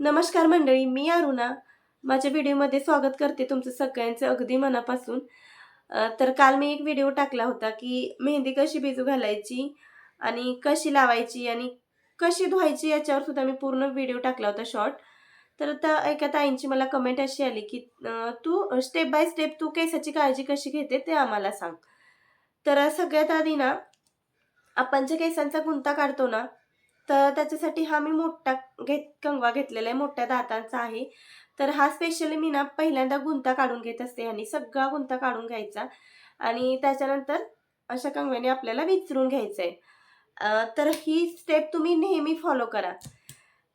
नमस्कार मंडळी मी अरुणा. माझ्या व्हिडिओमध्ये स्वागत करते तुमचं सगळ्यांचं अगदी मनापासून. तर काल मी एक व्हिडिओ टाकला होता की मेहंदी कशी भिजू घालायची आणि कशी लावायची आणि कशी धुवायची याच्यावर सुद्धा मी पूर्ण व्हिडिओ टाकला होता शॉर्ट. तर आता एका ताईंची मला कमेंट अशी आली की तू स्टेप बाय स्टेप तू केसाची काळजी कशी घेते ते आम्हाला सांग. तर सगळ्यात आधी ना आपण जे केसांचा गुंता काढतो ना तर त्याच्यासाठी हा मी मोठा घेत कंगवा घेतलेला आहे मोठ्या दातांचा आहे. तर हा स्पेशली मी ना पहिल्यांदा गुंता काढून घेत असते आणि सगळा गुंता काढून घ्यायचा. आणि त्याच्यानंतर अशा कंगव्याने आपल्याला विचरून घ्यायचं आहे तर ही स्टेप तुम्ही नेहमी फॉलो करा.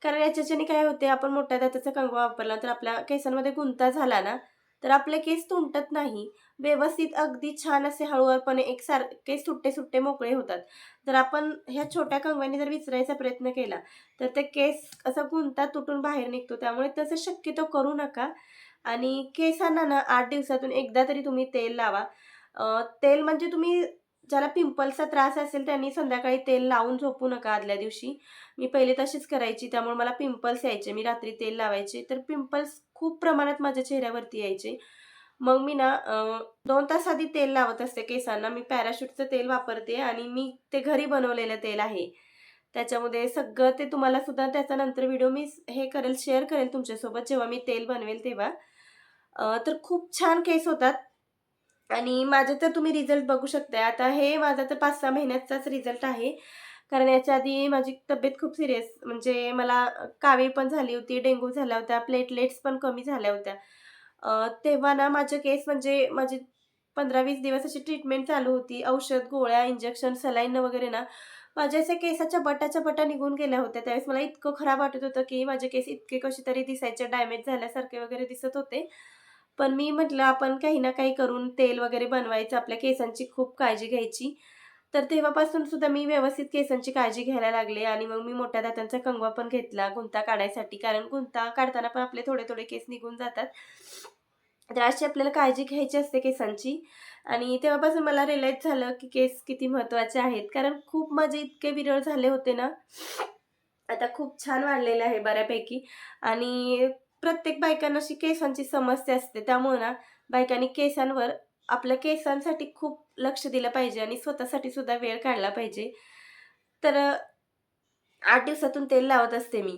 कारण याच्याच्याने काय होते आपण मोठ्या दाताचा कंगवा वापरला तर आपल्या केसांमध्ये गुंता झाला ना तर आपले केस तुंटत नाही. व्यवस्थित अगदी छान असे हळूवारपणे केस सुट्टे सुट्टे मोकळे होतात. जर आपण ह्या छोट्या कंगव्याने जर विचरायचा प्रयत्न केला तर ते केस असं गुंतात तुटून बाहेर निघतो. त्यामुळे तसं शक्यतो करू नका. आणि केसांना ना आठ दिवसातून एकदा तरी तुम्ही तेल लावा. तेल म्हणजे तुम्ही ज्याला पिंपल्सचा त्रास असेल त्यांनी संध्याकाळी तेल लावून झोपू नका आदल्या दिवशी. मी पहिले तशीच करायची त्यामुळे मला पिंपल्स यायचे. मी रात्री तेल लावायचे. तर पिंपल्स खूप प्रमाणात माझ्या चेहऱ्यावरती यायचे. मग मी ना दोन तास आधी तेल लावत असते केसांना. मी पॅराशूटचं तेल वापरते आणि मी ते घरी बनवलेलं तेल आहे. त्याच्यामध्ये सगळं ते तुम्हाला सुद्धा त्याचा नंतर व्हिडिओ मी हे करेल शेअर करेल तुमच्यासोबत. जेव्हा मी तेल बनवेल तेव्हा. तर खूप छान केस होतात. आणि माझे तर तुम्ही रिझल्ट बघू शकता आता हे माझा तर पाच सहा महिन्याचाच रिझल्ट आहे. कारण याच्या आधी माझी तब्येत खूप सिरियस म्हणजे मला कावीळ पण झाली होती डेंग्यू झाल्या होत्या प्लेटलेट्स पण कमी झाल्या होत्या. तेव्हा ना माझे केस म्हणजे माझी पंधरा वीस दिवस अशी ट्रीटमेंट चालू होती. औषध गोळ्या इंजेक्शन सलाईन वगैरे ना माझ्या असे केसाच्या बटाच्या बटा निघून गेल्या होत्या. त्यावेळेस मला इतकं खराब वाटत होतं की माझे केस इतके कसे तरी दिसायचे डॅमेज झाल्यासारखे वगैरे दिसत होते. पण मी म्हटलं आपण काही ना काही करून तेल वगैरे बनवायचं आपल्या केसांची खूप काळजी घ्यायची. तर तेव्हापासून सुद्धा मी व्यवस्थित केसांची काळजी घ्यायला लागले आणि मग मी मोठ्या दातांचा कंगवा पण घेतला गुंता काढायसाठी. कारण गुंता काढताना पण आपले थोडे थोडे केस निघून जातात. तर अशी आपल्याला काळजी घ्यायची असते केसांची. आणि तेव्हापासून मला रिलाईज झालं की केस किती महत्त्वाचे आहेत. कारण खूप माझे इतके विरळ झाले होते ना. आता खूप छान वाढलेले आहे बऱ्यापैकी. आणि प्रत्येक बायकांना अशी केसांची समस्या असते. त्यामुळे ना बायकांनी केसांवर आपल्या केसांसाठी खूप लक्ष दिलं पाहिजे आणि स्वतःसाठी सुद्धा वेळ काढला पाहिजे. तर आठ दिवसातून तेल लावत असते मी.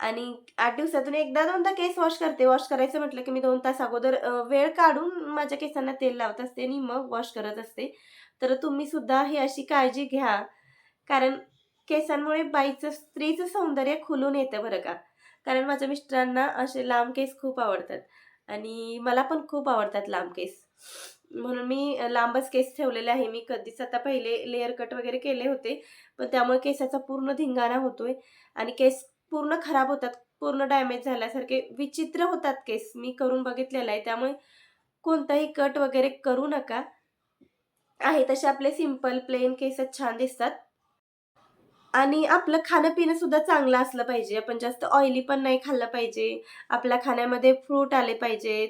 आणि आठ दिवसातून एकदा दोनदा केस वॉश करते. वॉश करायचं म्हटलं की मी दोन तास अगोदर वेळ काढून माझ्या केसांना तेल लावत असते आणि मग वॉश करत असते. तर तुम्ही सुद्धा ही अशी काळजी घ्या. कारण केसांमुळे बाईचं स्त्रीचं सौंदर्य खुलून येतं बरं का. कारण माझ्या मिस्टरांना असे लांब केस खूप आवडतात आणि मला पण खूप आवडतात लांब केस. म्हणून मी लांबच केस ठेवलेले आहे. मी कधीच आता पहिले लेअर कट वगैरे केले होते पण त्यामुळे केसाचा पूर्ण धिंगाणा होतोय आणि केस पूर्ण खराब होतात पूर्ण डॅमेज झाल्यासारखे विचित्र होतात केस. मी करून बघितलेला आहे त्यामुळे कोणताही कट वगैरे करू नका. आहे तसे आपले सिंपल प्लेन केसच छान दिसतात. आणि आपलं खाणं पिणं सुद्धा चांगलं असलं पाहिजे. आपण जास्त ऑइली पण नाही खाल्लं पाहिजे. आपल्या खाण्यामध्ये फ्रूट आले पाहिजेत.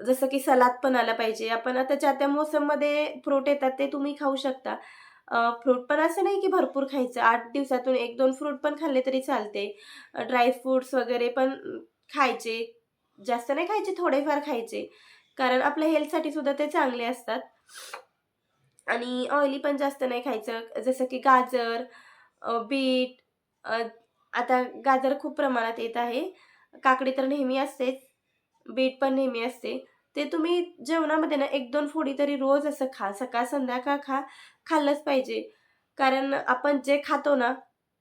जसं की सलाद पण आलं पाहिजे. आपण आता ज्या त्या मोसममध्ये फ्रूट येतात ते तुम्ही खाऊ शकता. फ्रूट पण असं नाही की भरपूर खायचं. आठ दिवसातून एक दोन फ्रूट पण खाल्ले तरी चालते. ड्राय फ्रूट्स वगैरे पण खायचे. जास्त नाही खायचे थोडेफार खायचे. कारण आपल्या हेल्थसाठी सुद्धा ते चांगले असतात. आणि ऑइली पण जास्त नाही खायचं. जसं की गाजर बीट आता गाजर खूप प्रमाणात येत आहे. काकडी तर नेहमी असतेच बीट पण नेहमी असते. ते तुम्ही जेवणामध्ये ना एक दोन फोडी तरी रोज असं खा सकाळ संध्याकाळ खा खाल्लंच पाहिजे. कारण आपण जे खातो ना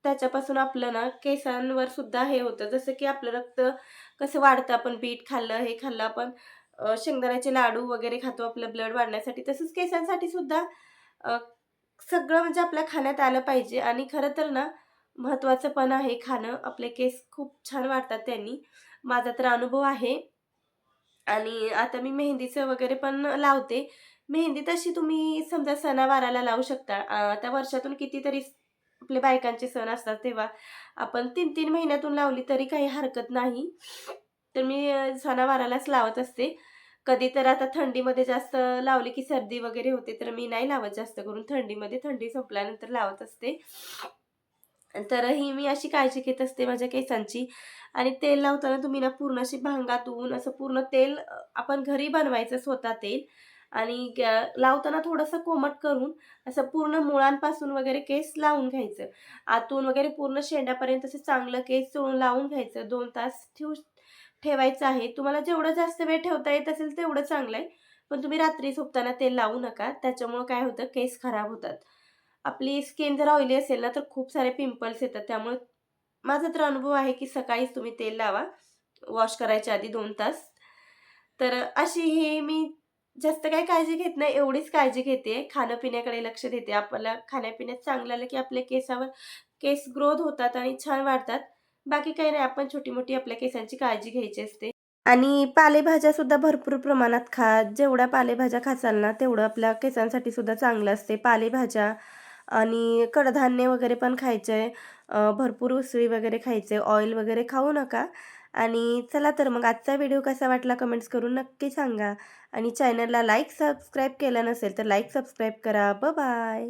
त्याच्यापासून आपलं ना केसांवर सुद्धा हे होतं. जसं की आपलं रक्त कसं वाढतं आपण बीट खाल्लं हे खाल्लं आपण. शेंगदाण्याचे लाडू वगैरे खातो आपलं ब्लड वाढण्यासाठी. तसंच केसांसाठी सुद्धा सगळं म्हणजे आपल्या खाण्यात आलं पाहिजे. आणि खरं तर ना महत्त्वाचं पण आहे खाणं. आपले केस खूप छान वाटतात त्यांनी. माझा तर अनुभव आहे. आणि आता मी मेहंदीचं वगैरे पण लावते. मेहंदी तशी तुम्ही समजा सणावाराला लावू शकता. त्या आता वर्षातून कितीतरी आपले बायकांचे सण असतात तेव्हा आपण तीन तीन महिन्यातून लावली तरी काही हरकत नाही. तर मी सणावारालाच लावत असते. कधी तर आता थंडीमध्ये जास्त लावली की सर्दी वगैरे होते तर मी नाही लावत जास्त करून. थंडीमध्ये थंडी संपल्यानंतर लावत असते. तर ही मी अशी काळजी घेत असते माझ्या केसांची. आणि तेल लावताना तुम्ही ना पूर्ण अशी भांगातून असं पूर्ण तेल आपण घरी बनवायचं स्वतः तेल. आणि लावताना थोडंसं कोमट करून असं पूर्ण मुळांपासून वगैरे केस लावून घ्यायचं. आतून वगैरे पूर्ण शेंड्यापर्यंत असं चांगलं केस चोळून लावून घ्यायचं. दोन तास ठेवू ठेवायचं आहे. तुम्हाला जेवढं जास्त वेळ ठेवता येत असेल तेवढं चांगलं आहे. पण तुम्ही रात्री झोपताना तेल लावू नका. त्याच्यामुळं काय होतं? केस खराब होतात. आपली स्किन जर ऑइली असेल ना तर खूप सारे पिंपल्स येतात. त्यामुळे माझा तर अनुभव आहे की सकाळीच तुम्ही तेल लावा. वॉश करायच्या आधी दोन तास. तर अशी ही मी जास्त काही काळजी घेत नाही एवढीच काळजी घेते. खाणं पिण्याकडे लक्ष देते. आपल्याला खाण्यापिण्यात चांगलं आलं की आपल्या केसावर केस ग्रोथ होतात आणि छान वाढतात. बाकी काही नाही आपण छोटी मोठी आपल्या केसांची काळजी घ्यायची असते. आणि पालेभाज्या सुद्धा भरपूर प्रमाणात खा. जेवढ्या पालेभाज्या खाचाल ना तेवढं आपल्या केसांसाठी सुद्धा चांगलं असते. पालेभाज्या आणि कडधान्य वगैरे पण खायचं आहे भरपूर उसळी वगैरे खायचे ऑइल वगैरे खाऊ नका. आणि चला तर मग आजचा व्हिडिओ कसा वाटला कमेंट्स करून नक्की सांगा. आणि चॅनलला लाईक सबस्क्राईब केलं नसेल तर लाईक सबस्क्राईब करा. ब बाय